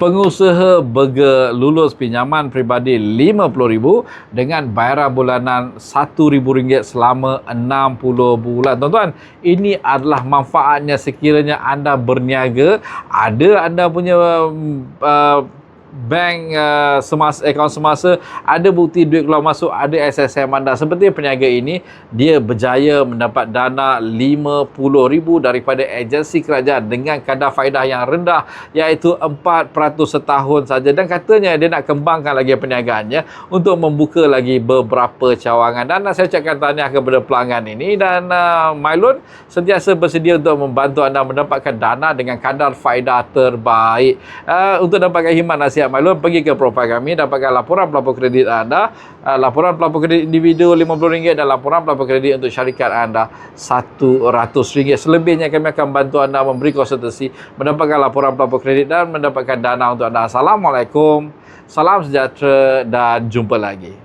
Pengusaha burger lulus pinjaman peribadi RM50,000 dengan bayaran bulanan RM1,000 selama 60 bulan. Tuan-tuan, ini adalah manfaatnya sekiranya anda berniaga, ada anda punya uh, bank uh, semasa akaun semasa ada bukti duit keluar masuk ada SSM anda. Seperti peniaga ini dia berjaya mendapat dana 50,000 daripada agensi kerajaan dengan kadar faedah yang rendah iaitu 4% setahun saja. Dan katanya dia nak kembangkan lagi perniagaannya untuk membuka lagi beberapa cawangan. Dan saya ucapkan tahniah kepada pelanggan ini. Dan uh, Mylon sentiasa bersedia untuk membantu anda mendapatkan dana dengan kadar faedah terbaik. Uh, untuk dapatkan khidmat nasihat siap maklum pergi ke profil kami dapatkan laporan pelapor kredit anda. Uh, laporan pelapor kredit individu RM50 dan laporan pelapor kredit untuk syarikat anda RM100 selebihnya kami akan bantu anda memberi konsultasi mendapatkan laporan pelapor kredit dan mendapatkan dana untuk anda. Assalamualaikum. Salam sejahtera dan jumpa lagi